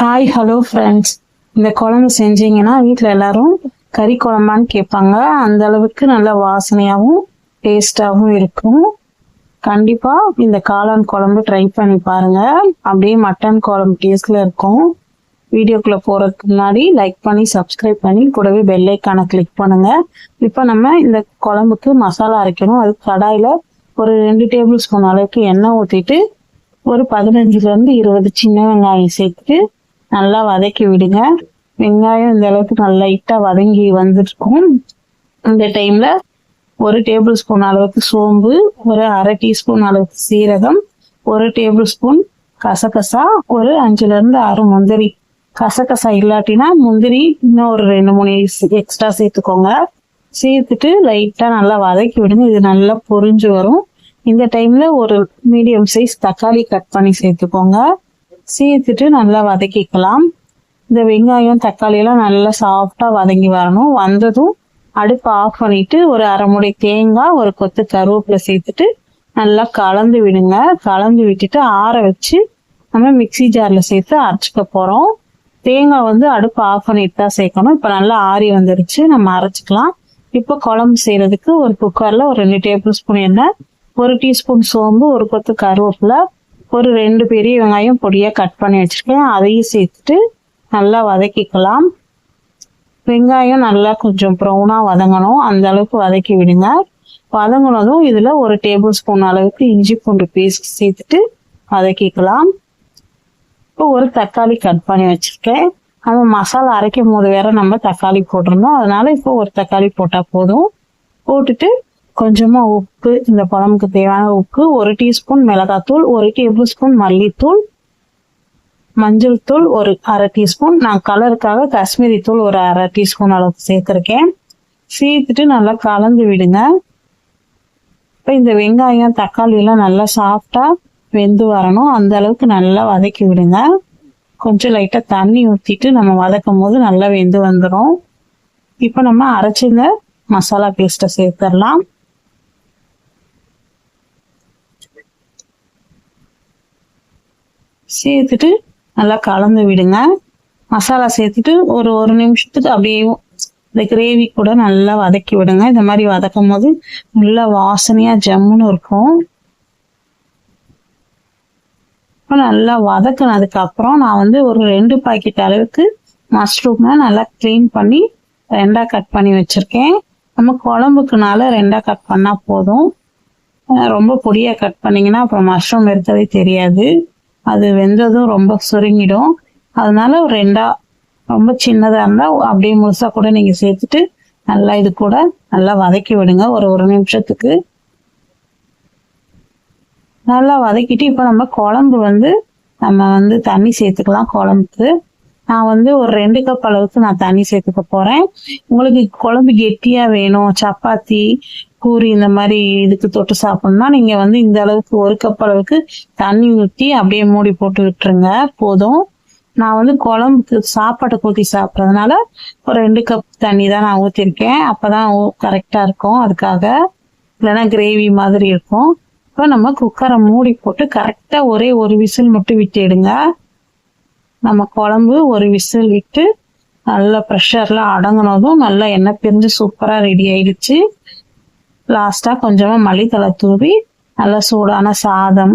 Hi hello friends இந்த குழம்பு செஞ்சீங்கன்னா வீட்டில் எல்லாரும் கறி குழம்பான்னு கேட்பாங்க. அந்த அளவுக்கு நல்ல வாசனையாகவும் டேஸ்டாகவும் இருக்கும். கண்டிப்பாக இந்த காளான் குழம்பு ட்ரை பண்ணி பாருங்கள் அப்படியே மட்டன் குழம்பு டேஸ்டில் இருக்கும். வீடியோக்குள்ளே போகிறதுக்கு முன்னாடி லைக் பண்ணி சப்ஸ்கிரைப் பண்ணி கூடவே பெல்லைக்கான கிளிக் பண்ணுங்கள் இப்போ நம்ம இந்த குழம்புக்கு மசாலா அரைக்கணும். அதுக்கு கடாயில் ஒரு ரெண்டு டேபிள் ஸ்பூன் அளவுக்கு எண்ணெய் ஊற்றிட்டு ஒரு பதினஞ்சுலேருந்து இருபது சின்ன வெங்காயம் சேர்த்துட்டு நல்லா வதக்கி விடுங்க. வெங்காயம் இந்த அளவுக்கு நல்லா லைட்டாக வதங்கி வந்துருக்கும். இந்த டைமில் ஒரு டேபிள் ஸ்பூன் அளவுக்கு சோம்பு ஒரு அரை டீஸ்பூன் அளவுக்கு சீரகம் ஒரு டேபிள் ஸ்பூன் கசகசா ஒரு அஞ்சுலேருந்து ஆறு முந்திரி. கசகசா இல்லாட்டினா முந்திரி இன்னும் ஒரு ரெண்டு மூணு எக்ஸ்ட்ரா சேர்த்துக்கோங்க. சேர்த்துட்டு லைட்டாக நல்லா வதக்கி விடுங்க. இது நல்லா பொரிஞ்சு வரும். இந்த டைம்ல ஒரு மீடியம் சைஸ் தக்காளி கட் பண்ணி சேர்த்துக்கோங்க. சேர்த்துட்டு நல்லா வதக்கிக்கலாம். இந்த வெங்காயம் தக்காளியெல்லாம் நல்லா சாஃப்டாக வதங்கி வரணும். வந்ததும் அடுப்பை ஆஃப் பண்ணிட்டு ஒரு அரை முடி தேங்காய் ஒரு கொத்து கருவேப்பிலை சேர்த்துட்டு நல்லா கலந்து விடுங்க. கலந்து விட்டுட்டு ஆற வச்சு நம்ம மிக்சி ஜாரில் சேர்த்து அரைச்சிக்க போகிறோம் தேங்காய் வந்து அடுப்பு ஆஃப் பண்ணிட்டு தான் சேர்க்கணும். இப்போ நல்லா ஆறி வந்துருச்சு. நம்ம அரைச்சிக்கலாம். இப்போ குழம்பு செய்கிறதுக்கு ஒரு குக்கரில் ஒரு ரெண்டு டேபிள் ஸ்பூன் எண்ணெய் ஒரு டீஸ்பூன் சோம்பு ஒரு கொத்து கருவேப்பிலை ஒரு ரெண்டு பெரிய வெங்காயம் பொடியாக கட் பண்ணி வச்சுருக்கேன். அதையும் சேர்த்துட்டு நல்லா வதக்கிக்கலாம். வெங்காயம் நல்லா கொஞ்சம் ப்ரௌனாக வதங்கணும். அந்த அளவுக்கு வதக்கி விடுங்க. வதங்கினதும் இதில் ஒரு டேபிள் ஸ்பூன் அளவுக்கு இஞ்சி பூண்டு பேஸ்ட் சேர்த்துட்டு வதக்கிக்கலாம். இப்போ ஒரு தக்காளி கட் பண்ணி வச்சுருக்கேன். நம்ம மசாலா அரைக்கும் போது வேற நம்ம தக்காளி போட்டிருந்தோம். அதனால இப்போ ஒரு தக்காளி போட்டால் போதும். போட்டுட்டு கொஞ்சமாக உப்பு இந்த குழம்புக்கு தேவையான உப்பு ஒரு டீஸ்பூன் மிளகாத்தூள் ஒரு டேபிள் ஸ்பூன் மல்லித்தூள் மஞ்சள் தூள் ஒரு அரை டீஸ்பூன். நான் கலருக்காக காஷ்மீரி தூள் ஒரு அரை டீஸ்பூன் அளவுக்கு சேர்த்துருக்கேன். சேர்த்துட்டு நல்லா கலந்து விடுங்க. இப்போ இந்த வெங்காயம் தக்காளியெல்லாம் நல்லா சாஃப்டாக வெந்து வரணும். அந்த அளவுக்கு நல்லா வதக்கி விடுங்க. கொஞ்சம் லைட்டாக தண்ணி ஊற்றிட்டு நம்ம வதக்கும் போது நல்லா வெந்து வந்துடும் இப்போ நம்ம அரைச்சிருந்த மசாலா பேஸ்ட்டை சேர்த்துடலாம். சேர்த்துட்டு நல்லா கலந்து விடுங்க. மசாலா சேர்த்துட்டு ஒரு ஒரு நிமிஷத்துக்கு அப்படியே இந்த கிரேவி கூட நல்லா வதக்கி விடுங்க. இந்த மாதிரி வதக்கும் போது நல்லா வாசனையாக ஜம்முன்னு இருக்கும். இப்போ நல்லா வதக்கினதுக்கப்புறம் நான் வந்து ஒரு ரெண்டு பாக்கெட் அளவுக்கு மஷ்ரூமை நல்லா க்ளீன் பண்ணி ரெண்டாக கட் பண்ணி வச்சுருக்கேன். நம்ம குழம்புக்குனால ரெண்டாக கட் பண்ணால் போதும். ரொம்ப பொடியாக கட் பண்ணிங்கன்னா அப்புறம் மஷ்ரூம் இருக்கிறதே தெரியாது. அது வெந்ததும் ரொம்ப சுருங்கிடும். அதனால ரெண்டாக ரெண்டா ரொம்ப சின்னதாக இருந்தால் அப்படியே முழுசாக கூட நீங்கள் சேர்த்துட்டு நல்லா இது கூட நல்லா வதக்கி விடுங்க. ஒரு ஒரு நிமிஷத்துக்கு. நல்லா வதக்கிட்டு இப்போ நம்ம குழம்பு வந்து நம்ம வந்து தண்ணி சேர்த்துக்கலாம் குழம்புக்கு. நான் வந்து ஒரு ரெண்டு கப் அளவுக்கு நான் தண்ணி சேர்த்துக்க போகிறேன் உங்களுக்கு குழம்பு கெட்டியாக வேணும் சப்பாத்தி கூறி இந்த மாதிரி இதுக்கு தொட்டு சாப்பிடணும்னா நீங்க வந்து இந்த அளவுக்கு ஒரு கப் அளவுக்கு தண்ணி ஊற்றி அப்படியே மூடி போட்டு விட்டுருங்க. போதும். நான் வந்து குழம்புக்கு சாப்பாட்டை ஊற்றி சாப்பிட்றதுனால ஒரு ரெண்டு கப் தண்ணி தான் நான் ஊற்றிருக்கேன் அப்பதான் கரெக்டாக இருக்கும். அதுக்காக இல்லைன்னா கிரேவி மாதிரி இருக்கும். இப்போ நம்ம குக்கரை மூடி போட்டு கரெக்டாக ஒரே ஒரு விசில் மட்டும் விட்டுடுங்க நம்ம குழம்பு ஒரு விசில் விட்டு நல்ல ப்ரெஷரில் அடங்கினதும் நல்லா எண்ணெய் பிரிஞ்சு சூப்பராக ரெடி ஆயிடுச்சு. லாஸ்ட்டாக கொஞ்சமாக மல்லித்தலை தூவி நல்லா சூடான சாதம்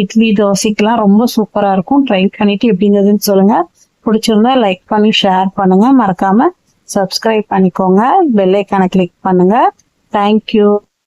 இட்லி தோசைக்கெலாம் ரொம்ப சூப்பராக இருக்கும். ட்ரை பண்ணிட்டு எப்படிங்கிறதுன்னு சொல்லுங்கள் பிடிச்சிருந்தா லைக் பண்ணி ஷேர் பண்ணுங்கள் மறக்காமல் சப்ஸ்கிரைப் பண்ணிக்கோங்க. பெல்லைக்கான கிளிக் பண்ணுங்கள் தேங்க்யூ